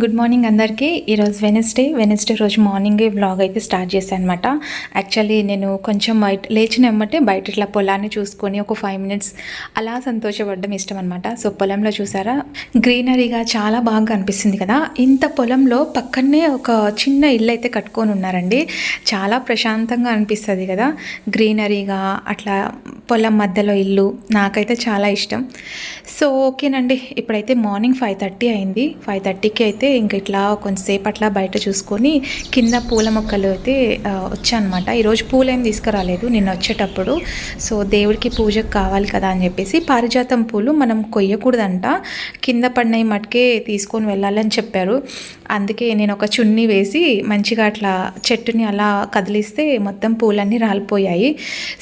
Good morning అందరికీ. ఈరోజు Wednesday Wednesday రోజు మార్నింగే బ్లాగ్ అయితే స్టార్ట్ చేశాను అనమాట యాక్చువల్లీ నేను కొంచెం బయట లేచిన వెంబటే బయట ఇట్లా పొలాన్ని చూసుకొని ఒక ఫైవ్ మినిట్స్ అలా సంతోషపడడం ఇష్టం అనమాట సో పొలంలో చూసారా? గ్రీనరీగా చాలా బాగా అనిపిస్తుంది కదా. ఇంత పొలంలో పక్కనే ఒక చిన్న ఇల్లు అయితే కట్టుకొని ఉన్నారండి. చాలా ప్రశాంతంగా అనిపిస్తుంది కదా. గ్రీనరీగా అట్లా పొలం మధ్యలో ఇల్లు నాకైతే చాలా ఇష్టం. సో ఓకేనండి. ఇప్పుడైతే మార్నింగ్ ఫైవ్ థర్టీ అయింది. ఫైవ్ థర్టీకి అయితే ఇంక ఇట్లా కొంతసేపు అట్లా బయట చూసుకొని కింద పూల మొక్కలు అయితే వచ్చానమాట. ఈరోజు పూలు ఏం తీసుకురాలేదు నిన్న వచ్చేటప్పుడు. సో దేవుడికి పూజకు కావాలి కదా అని చెప్పేసి పారిజాతం పూలు మనం కొయ్యకూడదంట. కింద పడినవి మటుకే తీసుకొని వెళ్ళాలని చెప్పారు. అందుకే నేను ఒక చున్నీ వేసి మంచిగా అట్లా చెట్టుని అలా కదిలిస్తే మొత్తం పూలన్నీ రాలిపోయాయి.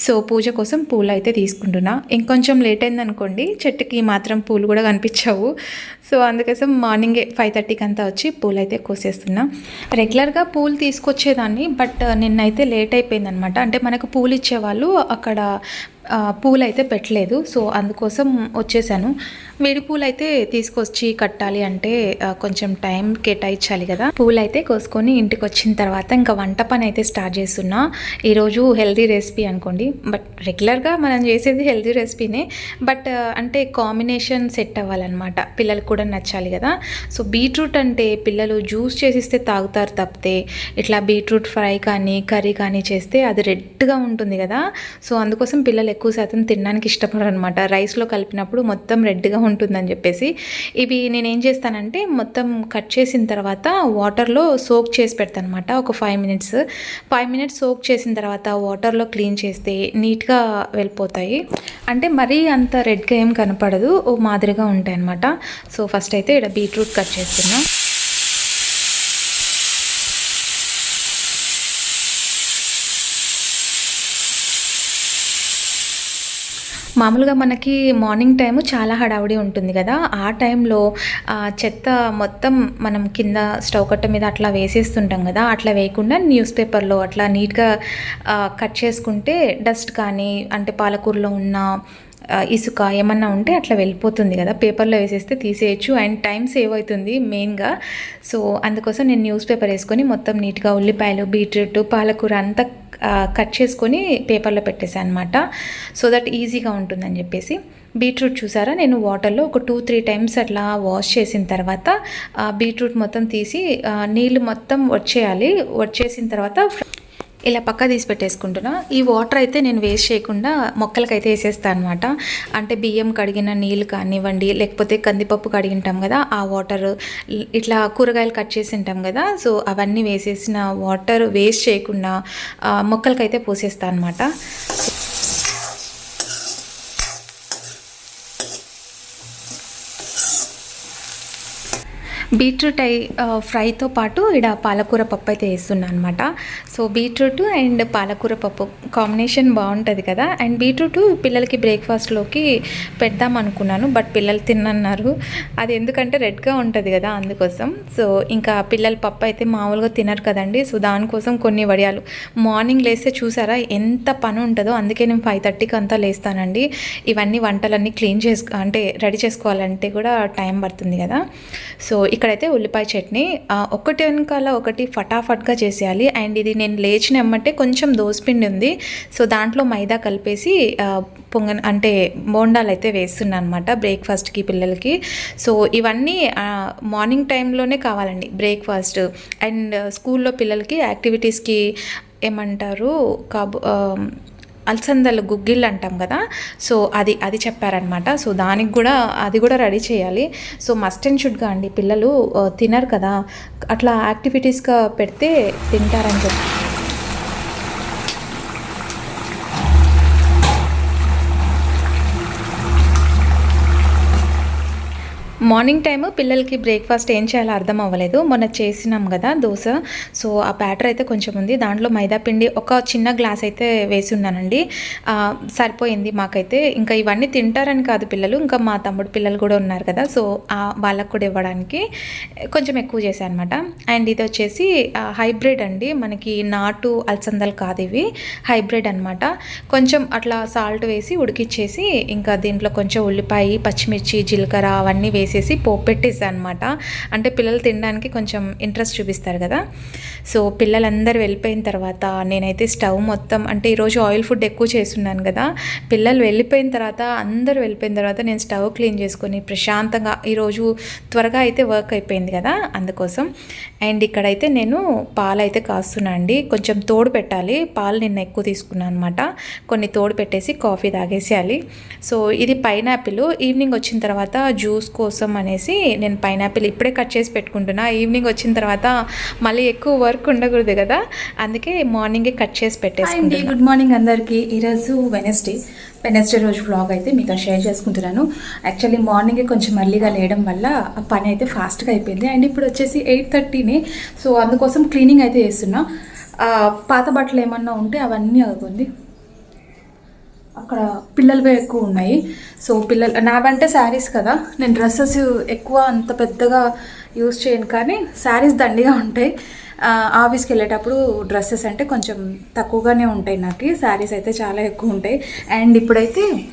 సో పూజ కోసం పూల అయితే తీసుకుంటున్నా. ఇంకొంచెం లేట్ అయిందనుకోండి చెట్టుకి మాత్రం పూలు కూడా కనిపించవు. సో అందుకోసం మార్నింగే ఫైవ్ థర్టీకి అంతా వచ్చి పూలు అయితే కోసేస్తున్నా. రెగ్యులర్గా పూలు తీసుకొచ్చేదాన్ని బట్ నిన్నైతే లేట్ అయిపోయిందనమాట. అంటే మనకు పూలు ఇచ్చేవాళ్ళు అక్కడ పూలు అయితే పెట్టలేదు. సో అందుకోసం వచ్చేసాను. వేడి పూలు అయితే తీసుకొచ్చి కట్టాలి అంటే కొంచెం టైం కేటాయించాలి కదా. పూలు అయితే కోసుకొని ఇంటికి వచ్చిన తర్వాత ఇంకా వంట పని అయితే స్టార్ట్ చేస్తున్నా. ఈరోజు హెల్దీ రెసిపీ అనుకోండి. బట్ రెగ్యులర్గా మనం చేసేది హెల్దీ రెసిపీనే. బట్ అంటే కాంబినేషన్ సెట్ అవ్వాలన్నమాట. పిల్లలకు కూడా నచ్చాలి కదా. సో బీట్రూట్ అంటే పిల్లలు జ్యూస్ చేసిస్తే తాగుతారు తప్పితే ఇట్లా బీట్రూట్ ఫ్రై కానీ కర్రీ కానీ చేస్తే అది రెడ్గా ఉంటుంది కదా. సో అందుకోసం పిల్లలు ఎక్కువ శాతం తినడానికి ఇష్టపడరు అనమాట రైస్లో కలిపినప్పుడు మొత్తం రెడ్గా ఉంటుందని చెప్పేసి. ఇవి నేను ఏం చేస్తానంటే మొత్తం కట్ చేసిన తర్వాత వాటర్లో సోక్ చేసి పెడతాను అనమాట ఒక five minutes. Five minutes soak చేసిన తర్వాత వాటర్లో క్లీన్ చేస్తే నీట్గా వెళ్ళిపోతాయి. అంటే మరీ అంత రెడ్గా ఏం కనపడదు ఓ మాదిరిగా ఉంటాయి అనమాట సో ఫస్ట్ అయితే ఇక్కడ బీట్రూట్ కట్ చేస్తున్నాం. మామూలుగా మనకి మార్నింగ్ టైము చాలా హడావుడి ఉంటుంది కదా. ఆ టైంలో చెత్త మొత్తం మనం కింద స్టవ్ కట్ట మీద అట్లా వేసేస్తుంటాం కదా. అట్లా వేయకుండా న్యూస్ పేపర్లో అట్లా నీట్గా కట్ చేసుకుంటే డస్ట్ కానీ అంటే పాలకూరలో ఉన్న ఇసుక ఏమన్నా ఉంటే అట్లా వెళ్ళిపోతుంది కదా. పేపర్లో వేసేస్తే తీసేయచ్చు. అండ్ టైం సేవ్ అవుతుంది మెయిన్గా. సో అందుకోసం నేను న్యూస్ పేపర్ వేసుకొని మొత్తం నీట్గా ఉల్లిపాయలు బీట్రూట్ పాలకూర అంతా కట్ చేసుకొని పేపర్లో పెట్టేసాను అనమాట సో దట్ ఈజీగా ఉంటుందని చెప్పేసి. బీట్రూట్ చూసారా? నేను వాటర్లో ఒక టూ త్రీ టైమ్స్ అట్లా వాష్ చేసిన తర్వాత బీట్రూట్ మొత్తం తీసి నీళ్ళు మొత్తం వచ్చేయాలి. వచ్చేసిన తర్వాత ఇలా పక్క తీసి పెట్టేసుకుంటున్నా. ఈ వాటర్ అయితే నేను వేస్ట్ చేయకుండా మొక్కలకైతే వేసేస్తాను అనమాట అంటే బియ్యం కడిగిన నీళ్ళు కానివ్వండి లేకపోతే కందిపప్పు కడిగింటాం కదా ఆ వాటర్ ఇట్లా కూరగాయలు కట్ చేసి ఉంటాం కదా సో అవన్నీ వేసేసిన వాటర్ వేస్ట్ చేయకుండా మొక్కలకైతే పోసేస్తాను అనమాట బీట్రూట్ అయి ఫ్రైతో పాటు ఇక్కడ పాలకూర పప్పు అయితే వేస్తున్నాను అనమాట సో బీట్రూట్ అండ్ పాలకూర పప్పు కాంబినేషన్ బాగుంటుంది కదా. అండ్ బీట్రూట్ పిల్లలకి బ్రేక్ఫాస్ట్లోకి పెడదాం అనుకున్నాను బట్ పిల్లలు తిన్నన్నారు. అది ఎందుకంటే రెడ్గా ఉంటుంది కదా అందుకోసం. సో ఇంకా పిల్లలు పప్పు అయితే మామూలుగా తినరు కదండి. సో దానికోసం కొన్ని వడియాలు. మార్నింగ్ లేస్తే చూసారా ఎంత పని ఉంటుందో. అందుకే నేను ఫైవ్ థర్టీకి అంతా లేస్తానండి. ఇవన్నీ వంటలన్నీ క్లీన్ చేసుకో అంటే రెడీ చేసుకోవాలంటే కూడా టైం పడుతుంది కదా. సో ఇక్కడైతే ఉల్లిపాయ చట్నీ ఒకటి వెనకాల ఒకటి ఫటాఫట్గా చేసేయాలి. అండ్ ఇది నేను లేచిన ఎమ్మంటే కొంచెం దోసపిండి ఉంది. సో దాంట్లో మైదా కలిపేసి ఆ, పొంగ అంటే బోండాలు అయితే వేస్తున్నాను అనమాట బ్రేక్ఫాస్ట్కి పిల్లలకి. సో ఇవన్నీ మార్నింగ్ టైంలోనే కావాలండి బ్రేక్ఫాస్ట్. అండ్ స్కూల్లో పిల్లలకి యాక్టివిటీస్కి ఏమంటారు కాబో అలసందలు గుగ్గిళ్ళు అంటాం కదా సో అది అది చెప్పారనమాట సో దానికి కూడా అది కూడా రెడీ చేయాలి. సో మస్ట్ అండ్ షుడ్గా అండి పిల్లలు తినరు కదా. అట్లా యాక్టివిటీస్గా పెడితే తింటారని చెప్పి మార్నింగ్ టైము పిల్లలకి బ్రేక్ఫాస్ట్ ఏం చేయాలో అర్థం అవ్వలేదు. మొన్న చేసినాం కదా దోశ. సో ఆ బ్యాటర్ అయితే కొంచెం ఉంది. దాంట్లో మైదా పిండి ఒక చిన్న గ్లాస్ అయితే వేసి ఉన్నానండి. సరిపోయింది మాకైతే. ఇంకా ఇవన్నీ తింటారని కాదు పిల్లలు. ఇంకా మా తమ్ముడు పిల్లలు కూడా ఉన్నారు కదా. సో వాళ్ళకు కూడా ఇవ్వడానికి కొంచెం ఎక్కువ చేశాను అనమాట అండ్ ఇది వచ్చేసి హైబ్రిడ్ అండి. మనకి నాటు అలసందలు కాదు ఇవి. హైబ్రిడ్ అనమాట కొంచెం అట్లా సాల్ట్ వేసి ఉడికిచ్చేసి ఇంకా దీంట్లో కొంచెం ఉల్లిపాయ పచ్చిమిర్చి జీలకర్ర అవన్నీ వేసి వేసేసి పోపు పెట్టేసాను అనమాట అంటే పిల్లలు తినడానికి కొంచెం ఇంట్రెస్ట్ చూపిస్తారు కదా. సో పిల్లలందరూ వెళ్ళిపోయిన తర్వాత నేనైతే స్టవ్ మొత్తం అంటే ఈరోజు ఆయిల్ ఫుడ్ ఎక్కువ చేస్తున్నాను కదా. పిల్లలు వెళ్ళిపోయిన తర్వాత అందరూ వెళ్ళిపోయిన తర్వాత నేను స్టవ్ క్లీన్ చేసుకొని ప్రశాంతంగా ఈరోజు త్వరగా అయితే వర్క్ అయిపోయింది కదా అందుకోసం. అండ్ ఇక్కడైతే నేను పాలు అయితే కాస్తున్నా అండి. కొంచెం తోడు పెట్టాలి. పాలు నిన్న ఎక్కువ తీసుకున్నాను అనమాట కొన్ని తోడు పెట్టేసి కాఫీ తాగేసేయాలి. సో ఇది పైనాపిల్. ఈవినింగ్ వచ్చిన తర్వాత జ్యూస్ కోసం అనేసి నేను పైనాపిల్ ఇప్పుడే కట్ చేసి పెట్టుకుంటున్నా. ఈవినింగ్ వచ్చిన తర్వాత మళ్ళీ ఎక్కువ వర్క్ ఉండకూడదు కదా. అందుకే మార్నింగే కట్ చేసి పెట్టేసుకుంటాను గుడ్ మార్నింగ్ అందరికీ. ఈరోజు వెనస్డే. వెనస్డే రోజు వ్లాగ్ అయితే మీతో షేర్ చేసుకుంటున్నాను. యాక్చువల్లీ మార్నింగ్ కొంచెం ఎర్లీగా లేయడం వల్ల ఆ పని అయితే ఫాస్ట్గా అయిపోయింది. అండ్ ఇప్పుడు వచ్చేసి ఎయిట్ థర్టీనే సో అందుకోసం క్లీనింగ్ అయితే చేస్తున్నా. పాత బట్టలు ఏమన్నా ఉంటే అవన్నీ అవుతుంది అక్కడ పిల్లలవే ఎక్కువ ఉన్నాయి. సో పిల్లలు నావంటే శారీస్ కదా. నేను డ్రెస్సెస్ ఎక్కువ అంత పెద్దగా యూస్ చేయను కానీ శారీస్ దండిగా ఉంటాయి. ఆఫీస్కి వెళ్ళేటప్పుడు డ్రెస్సెస్ అంటే కొంచెం తక్కువగానే ఉంటాయి నాకు. శారీస్ అయితే చాలా ఎక్కువ ఉంటాయి. అండ్ ఇప్పుడైతే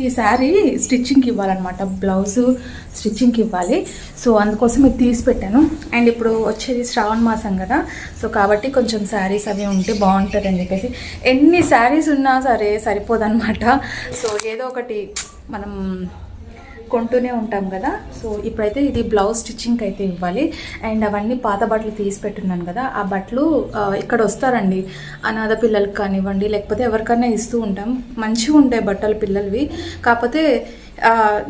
ఈ శారీ స్టిచ్చింగ్కి ఇవ్వాలన్నమాట. బ్లౌజ్ స్టిచ్చింగ్కి ఇవ్వాలి. సో అందుకోసం ఇది తీసి పెట్టాను. అండ్ ఇప్పుడు వచ్చేది శ్రావణ మాసం కదా. సో కాబట్టి కొంచెం శారీస్ అవి ఉంటే బాగుంటుంది అని చెప్పేసి. ఎన్ని శారీస్ ఉన్నా సరే సరిపోదన్నమాట. సో ఏదో ఒకటి మనం కొంటూనే ఉంటాం కదా. సో ఇప్పుడైతే ఇది బ్లౌజ్ స్టిచ్చింగ్కి అయితే ఇవ్వాలి. అండ్ అవన్నీ పాత బట్టలు తీసి పెట్టున్నాను కదా. ఆ బట్టలు ఇక్కడ వస్తారండి. అనాథ పిల్లలకి కానివ్వండి లేకపోతే ఎవరికైనా ఇస్తూ ఉంటాం. మంచిగా ఉంటాయి బట్టలు పిల్లలవి. కాకపోతే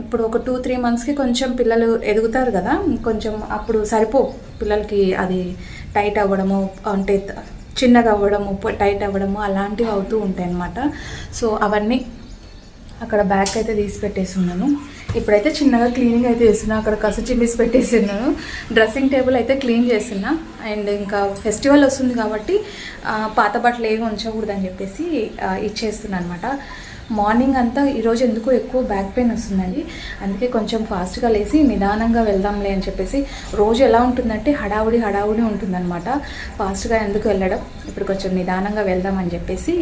ఇప్పుడు ఒక టూ త్రీ మంత్స్కి కొంచెం పిల్లలు ఎదుగుతారు కదా. కొంచెం అప్పుడు సరిపో పిల్లలకి అది టైట్ అవ్వడము అంటే చిన్నగా అవ్వడము టైట్ అవ్వడము అలాంటివి అవుతూ ఉంటాయి అన్నమాట సో అవన్నీ అక్కడ బ్యాగ్ అయితే తీసి పెట్టేసి ఉన్నాను. ఇప్పుడైతే చిన్నగా క్లీనింగ్ అయితే చేస్తున్నా. అక్కడ కసు చిమ్మిసి పెట్టేసి ఉన్నాను. డ్రెస్సింగ్ టేబుల్ అయితే క్లీన్ చేస్తున్నా. అండ్ ఇంకా ఫెస్టివల్ వస్తుంది కాబట్టి పాత బట్టలు ఏమి ఉంచకూడదని చెప్పేసి ఇచ్చేస్తున్నాను అనమాట మార్నింగ్ అంతా ఈరోజు ఎందుకు ఎక్కువ బ్యాక్ పెయిన్ వస్తుందండి. అందుకే కొంచెం ఫాస్ట్గా లేచి నిదానంగా వెళ్దాంలే అని చెప్పేసి రోజు ఎలా ఉంటుందంటే హడావుడి హడావుడి ఉంటుందన్నమాట. ఫాస్ట్గా ఎందుకు వెళ్ళడం? ఇప్పుడు కొంచెం నిదానంగా వెళ్దామని చెప్పేసి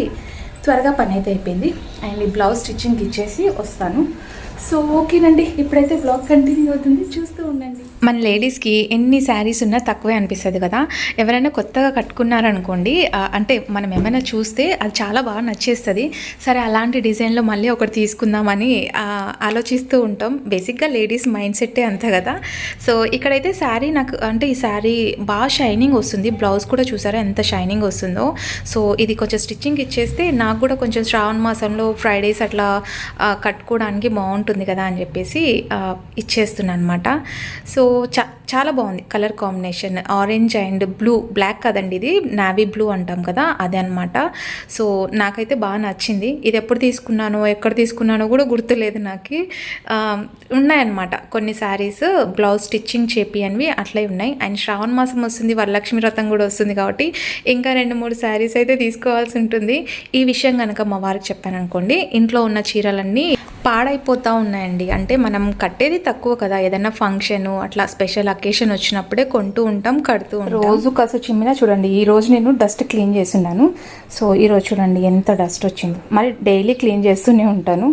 త్వరగా పని అయితే అయిపోయింది అండ్ ఈ బ్లౌజ్ స్టిచ్చింగ్ ఇచ్చేసి వస్తాను. సో ఓకేనండి. ఇప్పుడైతే బ్లాగ్ కంటిన్యూ అవుతుంది. చూస్తూ ఉండండి. మన లేడీస్కి ఎన్ని శారీస్ ఉన్నా తక్కువే అనిపిస్తుంది కదా. ఎవరైనా కొత్తగా కట్టుకున్నారనుకోండి అంటే మనం ఏమైనా చూస్తే అది చాలా బాగా నచ్చేస్తుంది. సరే అలాంటి డిజైన్లో మళ్ళీ ఒకటి తీసుకుందామని ఆలోచిస్తూ ఉంటాం. బేసిక్గా లేడీస్ మైండ్ సెట్టే అంత కదా. సో ఇక్కడైతే శారీ నాకు అంటే ఈ శారీ బాగా షైనింగ్ వస్తుంది. బ్లౌజ్ కూడా చూసారా ఎంత షైనింగ్ వస్తుందో. సో ఇది కొంచెం స్టిచ్చింగ్ ఇచ్చేస్తే నాకు కూడా కొంచెం శ్రావణ మాసంలో ఫ్రైడేస్ అట్లా కట్టుకోవడానికి బాగుంటుంది కదా అని చెప్పేసి ఇచ్చేస్తున్నాను అనమాట సో చా చాలా బాగుంది colour combination. Orange and blue black కదండి ఇది. నావీ బ్లూ అంటాం కదా అదే అనమాట సో నాకైతే బాగా నచ్చింది. ఇది ఎప్పుడు తీసుకున్నానో ఎక్కడ తీసుకున్నానో కూడా గుర్తులేదు నాకు. ఉన్నాయన్నమాట కొన్ని శారీస్. బ్లౌజ్ స్టిచ్చింగ్ చేపియనివి అట్లే ఉన్నాయి. అండ్ శ్రావణ మాసం వస్తుంది వరలక్ష్మి వ్రతం కూడా వస్తుంది కాబట్టి ఇంకా రెండు మూడు శారీస్ అయితే తీసుకోవాల్సి ఉంటుంది. ఈ విషయం కనుక మా వారికి చెప్పాను అనుకోండి ఇంట్లో ఉన్న చీరలన్నీ పాడైపోతూ ఉన్నాయండి. అంటే మనం కట్టేది తక్కువ కదా ఏదైనా ఫంక్షన్ అట్లా స్పెషల్ అకేషన్ వచ్చినప్పుడే కొంటూ ఉంటాం కడుతూ ఉంటాం. రోజు కసు చిమ్మినా చూడండి ఈ రోజు నేను డస్ట్ క్లీన్ చేస్తున్నాను. సో ఈ రోజు చూడండి ఎంత డస్ట్ వచ్చిందో. మరి డైలీ క్లీన్ చేస్తూనే ఉంటాను.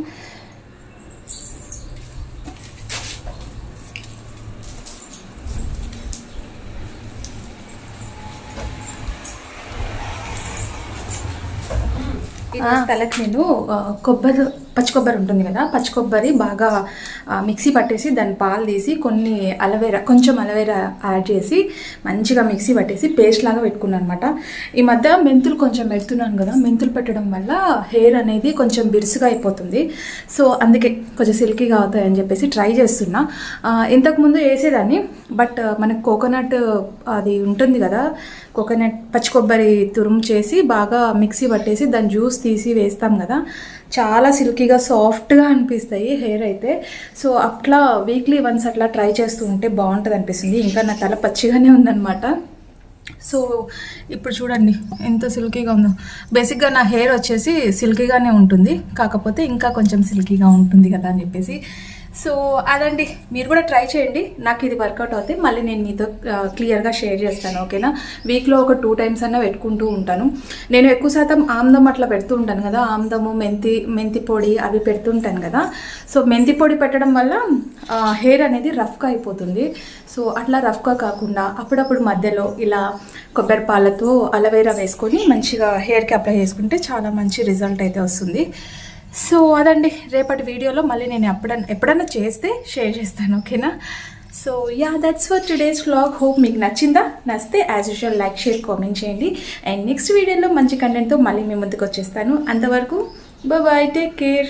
తలకి నేను కొబ్బరి పచ్చి కొబ్బరి ఉంటుంది కదా పచ్చి కొబ్బరి బాగా మిక్సీ పట్టేసి దాని పాలు తీసి కొన్ని అలవేరా కొంచెం అలవేరా యాడ్ చేసి మంచిగా మిక్సీ పట్టేసి పేస్ట్ లాగా పెట్టుకున్నాను అనమాట ఈ మధ్య మెంతులు కొంచెం పెడుతున్నాను కదా మెంతులు పెట్టడం వల్ల హెయిర్ అనేది కొంచెం బిరుసుగా అయిపోతుంది. సో అందుకే కొంచెం సిల్కీగా అవుతాయని చెప్పేసి ట్రై చేస్తున్నా. ఇంతకుముందు వేసేదాన్ని బట్ మనకు కోకోనట్ అది ఉంటుంది కదా కోకోనట్ పచ్చి కొబ్బరి తురుము చేసి బాగా మిక్సీ పట్టేసి దాని జ్యూస్ తీసి వేస్తాం కదా చాలా సిల్కీగా సాఫ్ట్గా అనిపిస్తాయి హెయిర్ అయితే. సో అట్లా వీక్లీ వన్స్ అట్లా ట్రై చేస్తూ ఉంటే బాగుంటుంది అనిపిస్తుంది. ఇంకా నా తల పచ్చిగానే ఉందన్నమాట. సో ఇప్పుడు చూడండి ఎంత సిల్కీగా ఉందో. బేసిక్గా నా హెయిర్ వచ్చేసి సిల్కీగానే ఉంటుంది. కాకపోతే ఇంకా కొంచెం సిల్కీగా ఉంటుంది కదా అని చెప్పేసి సో అదండి. మీరు కూడా ట్రై చేయండి. నాకు ఇది వర్కౌట్ అవుతే మళ్ళీ నేను మీతో క్లియర్గా షేర్ చేస్తాను ఓకేనా? వీక్లో ఒక టూ టైమ్స్ అన్న పెట్టుకుంటూ ఉంటాను. నేను ఎక్కువ శాతం ఆమ్దం అట్లా పెడుతూ ఉంటాను కదా. ఆమ్దము మెంతి మెంతి పొడి అవి పెడుతుంటాను కదా. సో మెంతి పొడి పెట్టడం వల్ల హెయిర్ అనేది రఫ్గా అయిపోతుంది. సో అట్లా రఫ్గా కాకుండా అప్పుడప్పుడు మధ్యలో ఇలా కొబ్బరి పాలతో అలవేరా వేసుకొని మంచిగా హెయిర్కి అప్లై చేసుకుంటే చాలా మంచి రిజల్ట్ అయితే వస్తుంది. సో అదండి రేపటి వీడియోలో మళ్ళీ నేను ఎప్పుడన్నా ఎప్పుడన్నా చేస్తే షేర్ చేస్తాను ఓకేనా? So ya that's for today's vlog hope మీకు నచ్చిందా? నచ్చితే as usual like share comment చేయండి. అండ్ నెక్స్ట్ వీడియోలో మంచి కంటెంట్తో మళ్ళీ మీ ముందుకు వచ్చేస్తాను. అంతవరకు బాయ్ టేక్ కేర్